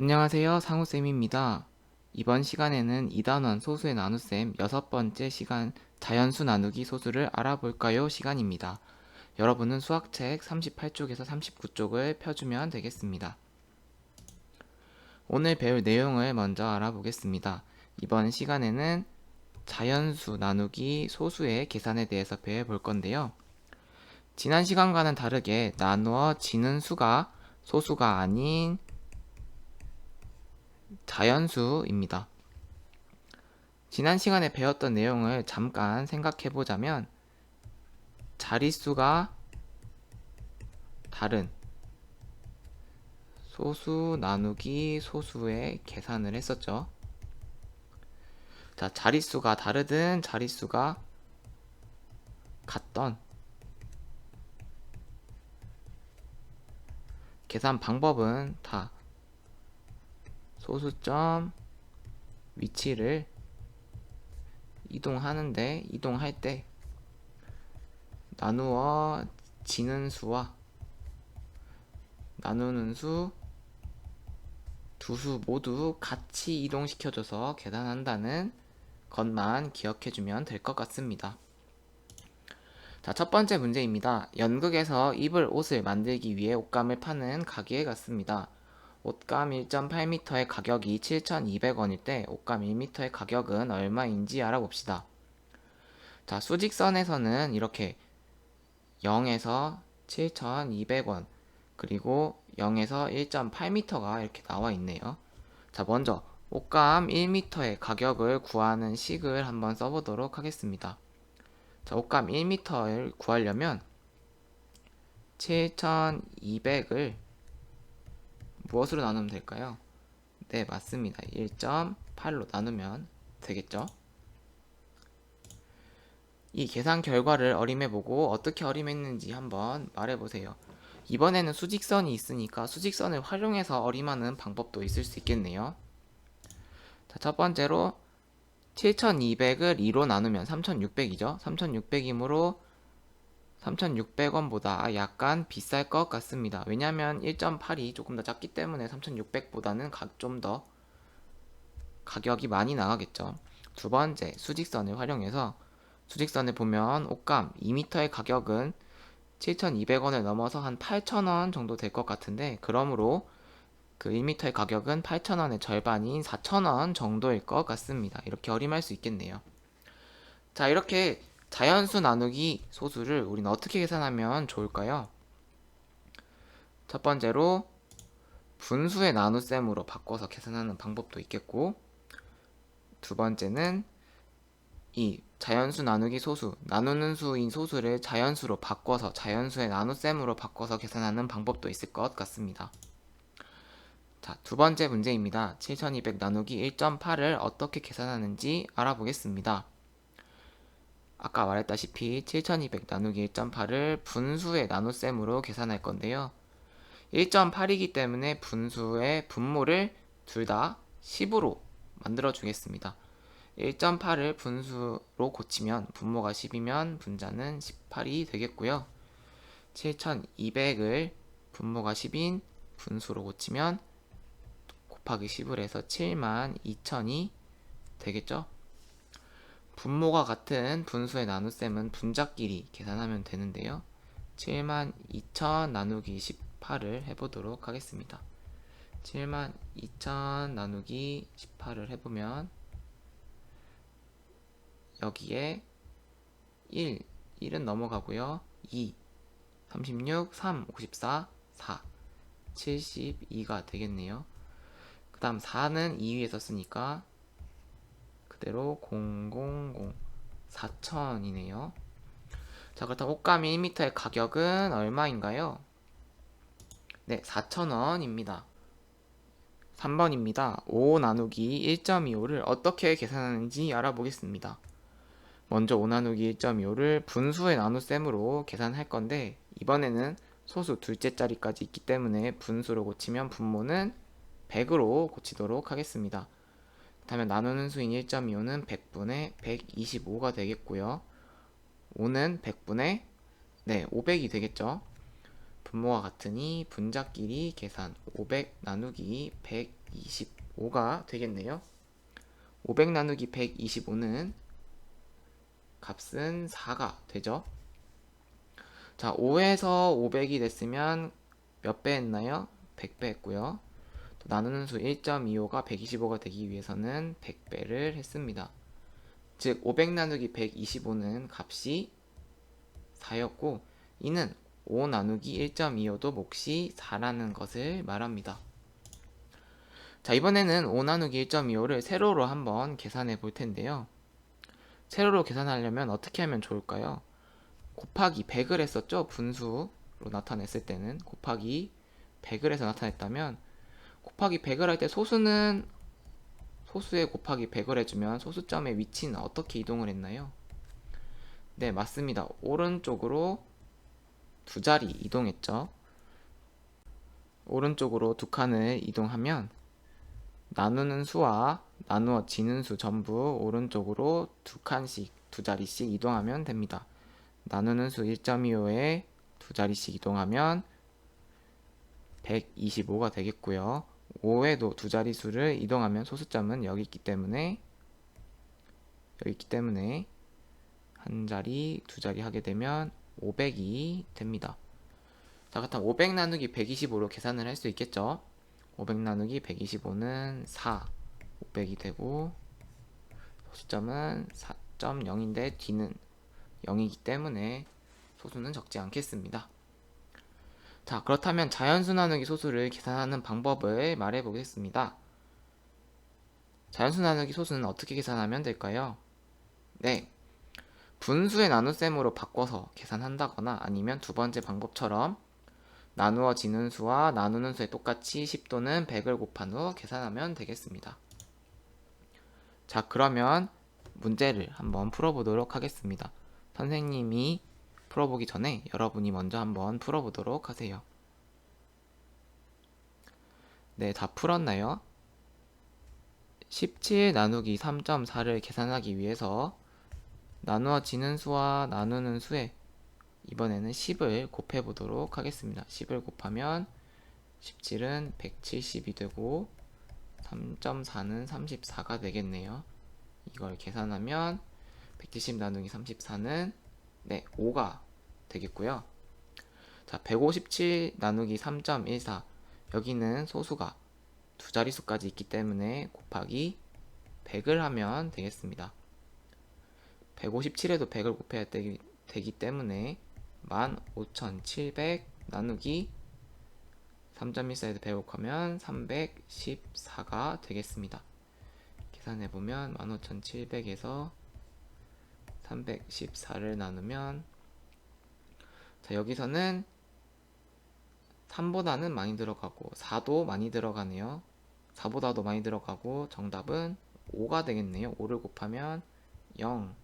안녕하세요. 상우쌤입니다. 이번 시간에는 2단원 소수의 나눗셈 여섯 번째 시간 자연수 나누기 소수를 알아볼까요? 시간입니다. 여러분은 수학책 38쪽에서 39쪽을 펴주면 되겠습니다. 오늘 배울 내용을 먼저 알아보겠습니다. 이번 시간에는 자연수 나누기 소수의 계산에 대해서 배워볼 건데요. 지난 시간과는 다르게 나누어지는 수가 소수가 아닌 자연수입니다. 지난 시간에 배웠던 내용을 잠깐 생각해 보자면 자릿수가 다른 소수 나누기 소수의 계산을 했었죠. 자, 자릿수가 다르든 자릿수가 같던 계산 방법은 다 소수점 위치를 이동하는데 이동할 때 나누어 지는 수와 나누는 수 두 수 모두 같이 이동시켜줘서 계산한다는 것만 기억해주면 될 것 같습니다. 자, 첫 번째 문제입니다. 연극에서 입을 옷을 만들기 위해 옷감을 파는 가게에 갔습니다. 옷감 1.8m의 가격이 7,200원일 때 옷감 1m의 가격은 얼마인지 알아봅시다. 자, 수직선에서는 이렇게 0에서 7,200원 그리고 0에서 1.8m가 이렇게 나와 있네요. 자, 먼저 옷감 1m의 가격을 구하는 식을 한번 써보도록 하겠습니다. 자, 옷감 1m를 구하려면 7,200을 무엇으로 나누면 될까요? 네, 맞습니다. 1.8로 나누면 되겠죠? 이 계산 결과를 어림해보고 어떻게 어림했는지 한번 말해보세요. 이번에는 수직선이 있으니까 수직선을 활용해서 어림하는 방법도 있을 수 있겠네요. 자, 첫 번째로 7200을 2로 나누면 3600이죠. 3600이므로 3,600원보다 약간 비쌀 것 같습니다. 왜냐하면 1.8이 조금 더 작기 때문에 3,600보다는 좀 더 가격이 많이 나가겠죠. 두 번째, 수직선을 활용해서 수직선을 보면 옷감 2m의 가격은 7,200원을 넘어서 한 8,000원 정도 될 것 같은데 그러므로 그 1m의 가격은 8,000원의 절반인 4,000원 정도일 것 같습니다. 이렇게 어림할 수 있겠네요. 자, 이렇게 자연수 나누기 소수를 우리는 어떻게 계산하면 좋을까요? 첫 번째로 분수의 나눗셈으로 바꿔서 계산하는 방법도 있겠고 두 번째는 이 자연수 나누기 소수, 나누는 수인 소수를 자연수로 바꿔서 자연수의 나눗셈으로 바꿔서 계산하는 방법도 있을 것 같습니다. 자, 두 번째 문제입니다. 7200 나누기 1.8을 어떻게 계산하는지 알아보겠습니다. 아까 말했다시피 7200 나누기 1.8을 분수의 나눗셈으로 계산할 건데요. 1.8이기 때문에 분수의 분모를 둘 다 10으로 만들어 주겠습니다. 1.8을 분수로 고치면 분모가 10이면 분자는 18이 되겠고요. 7200을 분모가 10인 분수로 고치면 곱하기 10을 해서 7만 2000이 되겠죠? 분모가 같은 분수의 나눗셈은 분자끼리 계산하면 되는데요. 7만 2000 나누기 18을 해보도록 하겠습니다. 7만 2000 나누기 18을 해보면 여기에 1, 1은 넘어가고요. 2, 36, 3, 54, 4, 72가 되겠네요. 그 다음 4는 2위에 썼으니까 그대로 000 4000이네요. 자, 그렇다면 옷감 1m의 가격은 얼마인가요? 네, 4,000원입니다. 3번입니다. 5 나누기 1.25를 어떻게 계산하는지 알아보겠습니다. 먼저 5 나누기 1.25를 분수의 나눗셈으로 계산할 건데 이번에는 소수 둘째 자리까지 있기 때문에 분수로 고치면 분모는 100으로 고치도록 하겠습니다. 다음에 나누는 수인 1.25는 100분의 125가 되겠고요. 5는 100분의 네, 500이 되겠죠. 분모가 같으니 분자끼리 계산 500 나누기 125가 되겠네요. 500 나누기 125는 값은 4가 되죠. 자, 5에서 500이 됐으면 몇 배 했나요? 100배 했고요. 또 나누는 수 1.25가 125가 되기 위해서는 100배를 했습니다. 즉, 500 나누기 125는 값이 4였고, 이는 5 나누기 1.25도 몫이 4라는 것을 말합니다. 자, 이번에는 5 나누기 1.25를 세로로 한번 계산해 볼 텐데요. 세로로 계산하려면 어떻게 하면 좋을까요? 곱하기 100을 했었죠? 분수로 나타냈을 때는 곱하기 100을 해서 나타냈다면 곱하기 100을 할 때 소수는 소수에 곱하기 100을 해주면 소수점의 위치는 어떻게 이동을 했나요? 네, 맞습니다. 오른쪽으로 두 자리 이동했죠. 오른쪽으로 두 칸을 이동하면 나누는 수와 나누어지는 수 전부 오른쪽으로 두 칸씩 두 자리씩 이동하면 됩니다. 나누는 수 1.25에 두 자리씩 이동하면 125가 되겠고요. 5에도 두 자리수를 이동하면 소수점은 여기 있기 때문에 여기 있기 때문에 한 자리, 두 자리 하게 되면 500이 됩니다. 자, 그렇다면 500 나누기 125로 계산을 할 수 있겠죠? 500 나누기 125는 4, 500이 되고 소수점은 4.0인데 뒤는 0이기 때문에 소수는 적지 않겠습니다. 자, 그렇다면 자연수 나누기 소수를 계산하는 방법을 말해 보겠습니다. 자연수 나누기 소수는 어떻게 계산하면 될까요? 네. 분수의 나눗셈으로 바꿔서 계산한다거나 아니면 두 번째 방법처럼 나누어지는 수와 나누는 수에 똑같이 10 또는 100을 곱한 후 계산하면 되겠습니다. 자, 그러면 문제를 한번 풀어보도록 하겠습니다. 선생님이 풀어보기 전에 여러분이 먼저 한번 풀어보도록 하세요. 네, 다 풀었나요? 17 나누기 3.4를 계산하기 위해서 나누어지는 수와 나누는 수에 이번에는 10을 곱해 보도록 하겠습니다. 10을 곱하면 17은 170이 되고 3.4는 34가 되겠네요. 이걸 계산하면 170 나누기 34는 네, 5가 되겠고요. 자, 157 나누기 3.14 여기는 소수가 두 자릿수까지 있기 때문에 곱하기 100을 하면 되겠습니다. 157에도 100을 곱해야 되기, 되기 때문에 15,700 나누기 3.14에도 100을 곱하면 314가 되겠습니다. 계산해보면 15,700에서 314를 나누면 자 여기서는 3보다는 많이 들어가고 4도 많이 들어가네요. 4보다도 많이 들어가고 정답은 5가 되겠네요. 5를 곱하면 0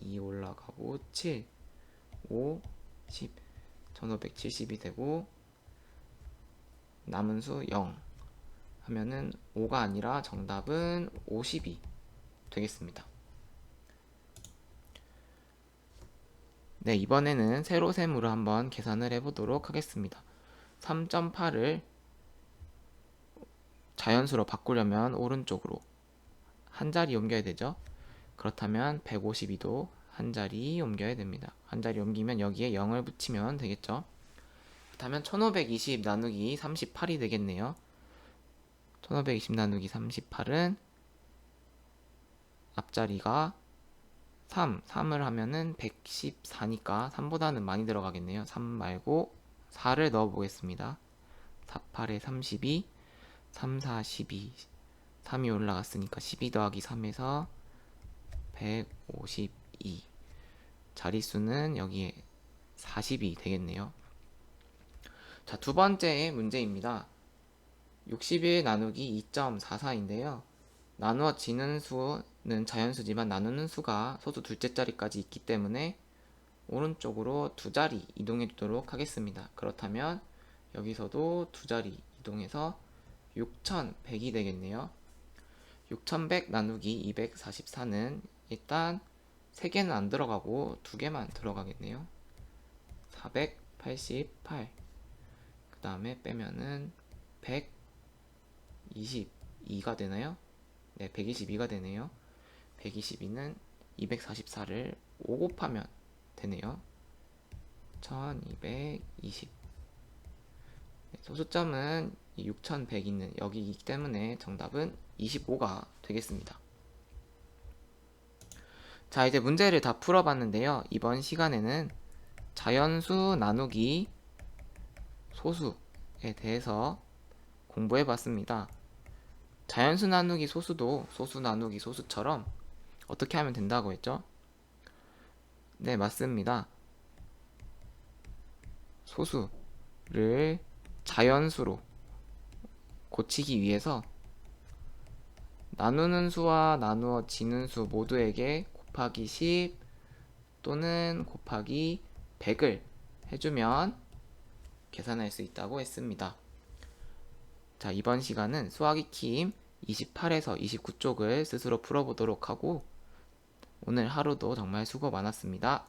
2 올라가고 7 5 10 1570이 되고 남은 수 0 하면은 5가 아니라 정답은 50이 되겠습니다. 네, 이번에는 세로셈으로 한번 계산을 해보도록 하겠습니다. 3.8을 자연수로 바꾸려면 오른쪽으로 한 자리 옮겨야 되죠. 그렇다면 152도 한 자리 옮겨야 됩니다. 한 자리 옮기면 여기에 0을 붙이면 되겠죠. 그렇다면 1520 나누기 38이 되겠네요. 1520 나누기 38은 앞자리가 3, 3을 하면은 114니까 3보다는 많이 들어가겠네요. 3 말고 4를 넣어 보겠습니다. 4, 8에 32, 3, 4, 12. 3이 올라갔으니까 12 더하기 3에서 152. 자릿수는 여기에 40이 되겠네요. 자, 두 번째 문제입니다. 61 나누기 2.44인데요. 나누어지는 수는 자연수지만 나누는 수가 소수 둘째 자리까지 있기 때문에 오른쪽으로 두 자리 이동해 주도록 하겠습니다. 그렇다면 여기서도 두 자리 이동해서 6100이 되겠네요. 6100 나누기 244는 일단 3개는 안 들어가고 2개만 들어가겠네요. 488 다음에 빼면은 122가 되나요? 네, 122가 되네요. 122는 244를 5 곱하면 되네요. 1220. 네, 소수점은 6100 있는 여기이기 때문에 정답은 25가 되겠습니다. 자, 이제 문제를 다 풀어봤는데요. 이번 시간에는 자연수 나누기 소수에 대해서 공부해 봤습니다. 자연수 나누기 소수도 소수 나누기 소수처럼 어떻게 하면 된다고 했죠? 네, 맞습니다. 소수를 자연수로 고치기 위해서 나누는 수와 나누어지는 수 모두에게 곱하기 10 또는 곱하기 100을 해주면 계산할 수 있다고 했습니다. 자, 이번 시간은 수학 익힘 28에서 29쪽을 스스로 풀어보도록 하고 오늘 하루도 정말 수고 많았습니다.